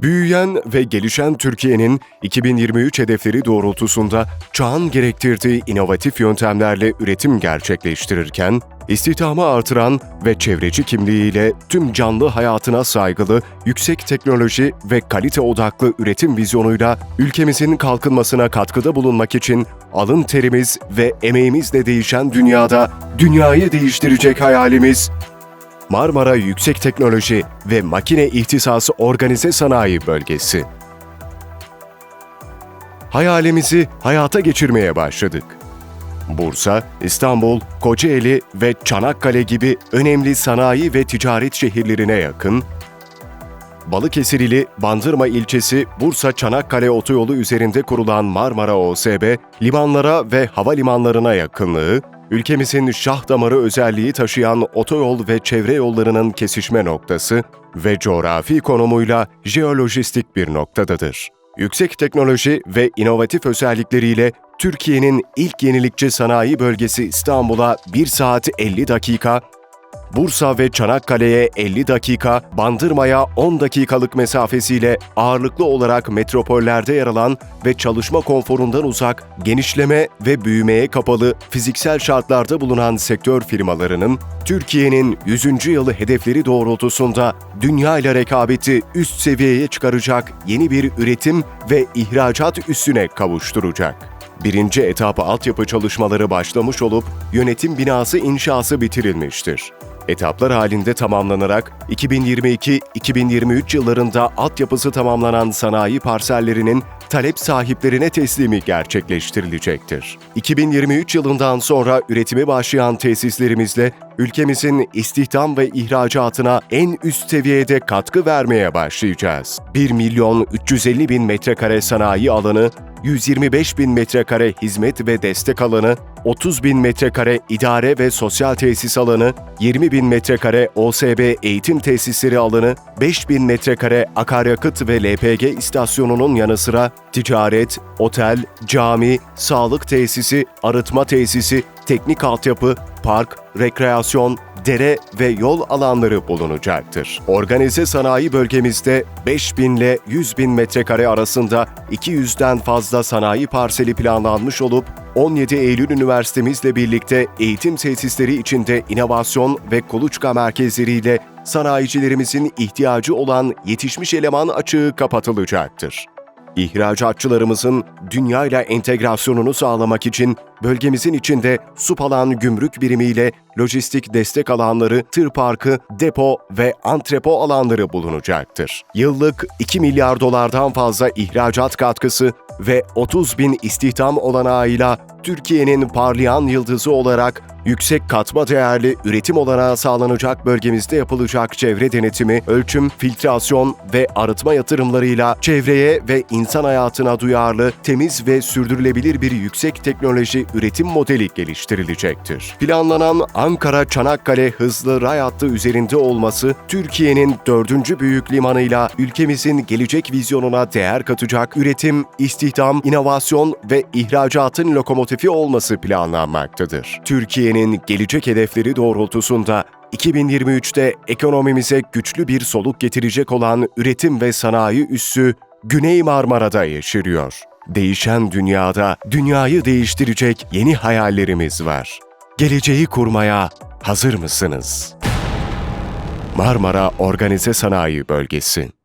Büyüyen ve gelişen Türkiye'nin 2023 hedefleri doğrultusunda çağın gerektirdiği inovatif yöntemlerle üretim gerçekleştirirken, istihdamı artıran ve çevreci kimliğiyle tüm canlı hayatına saygılı, yüksek teknoloji ve kalite odaklı üretim vizyonuyla ülkemizin kalkınmasına katkıda bulunmak için alın terimiz ve emeğimizle değişen dünyada dünyayı değiştirecek hayalimiz Marmara Yüksek Teknoloji ve Makine İhtisası Organize Sanayi Bölgesi. Hayalimizi hayata geçirmeye başladık. Bursa, İstanbul, Kocaeli ve Çanakkale gibi önemli sanayi ve ticaret şehirlerine yakın, Balıkesir ili Bandırma ilçesi Bursa Çanakkale otoyolu üzerinde kurulan Marmara OSB, limanlara ve havalimanlarına yakınlığı, ülkemizin şah damarı özelliği taşıyan otoyol ve çevre yollarının kesişme noktası ve coğrafi konumuyla jeolojistik bir noktadadır. Yüksek teknoloji ve inovatif özellikleriyle Türkiye'nin ilk yenilikçi sanayi bölgesi İstanbul'a 1 saat 50 dakika, Bursa ve Çanakkale'ye 50 dakika, Bandırma'ya 10 dakikalık mesafesiyle ağırlıklı olarak metropollerde yer alan ve çalışma konforundan uzak, genişleme ve büyümeye kapalı fiziksel şartlarda bulunan sektör firmalarının Türkiye'nin 100. yılı hedefleri doğrultusunda dünya ile rekabeti üst seviyeye çıkaracak yeni bir üretim ve ihracat üssüne kavuşturacak. Birinci etap altyapı çalışmaları başlamış olup yönetim binası inşası bitirilmiştir. Etaplar halinde tamamlanarak 2022-2023 yıllarında altyapısı tamamlanan sanayi parsellerinin talep sahiplerine teslimi gerçekleştirilecektir. 2023 yılından sonra üretimi başlayan tesislerimizle ülkemizin istihdam ve ihracatına en üst seviyede katkı vermeye başlayacağız. 1 milyon 350 bin metrekare sanayi alanı, 125 bin metrekare hizmet ve destek alanı, 30 bin metrekare idare ve sosyal tesis alanı, 20 bin metrekare OSB eğitim tesisleri alanı, 5 bin metrekare akaryakıt ve LPG istasyonunun yanı sıra ticaret, otel, cami, sağlık tesisi, arıtma tesisi, teknik altyapı, park, rekreasyon, dere ve yol alanları bulunacaktır. Organize sanayi bölgemizde 5000 ile 100 bin metrekare arasında 200'den fazla sanayi parseli planlanmış olup 17 Eylül Üniversitemizle birlikte eğitim tesisleri içinde inovasyon ve kuluçka merkezleriyle sanayicilerimizin ihtiyacı olan yetişmiş eleman açığı kapatılacaktır. İhracatçılarımızın dünyayla entegrasyonunu sağlamak için bölgemizin içinde Supalan Gümrük Birimiyle lojistik destek alanları, tır parkı, depo ve antrepo alanları bulunacaktır. Yıllık 2 milyar dolardan fazla ihracat katkısı ve 30 bin istihdam olanağıyla Türkiye'nin parlayan yıldızı olarak yüksek katma değerli üretim olanağı sağlanacak bölgemizde yapılacak çevre denetimi, ölçüm, filtrasyon ve arıtma yatırımlarıyla çevreye ve insan hayatına duyarlı, temiz ve sürdürülebilir bir yüksek teknoloji üretim modeli geliştirilecektir. Planlanan Ankara-Çanakkale hızlı ray hattı üzerinde olması, Türkiye'nin dördüncü büyük limanıyla ülkemizin gelecek vizyonuna değer katacak üretim, istihdam, inovasyon ve ihracatın lokomotifi olması planlanmaktadır. Türkiye'nin gelecek hedefleri doğrultusunda 2023'te ekonomimize güçlü bir soluk getirecek olan üretim ve sanayi üssü Güney Marmara'da yeşeriyor. Değişen dünyada dünyayı değiştirecek yeni hayallerimiz var. Geleceği kurmaya hazır mısınız? Marmara Organize Sanayi Bölgesi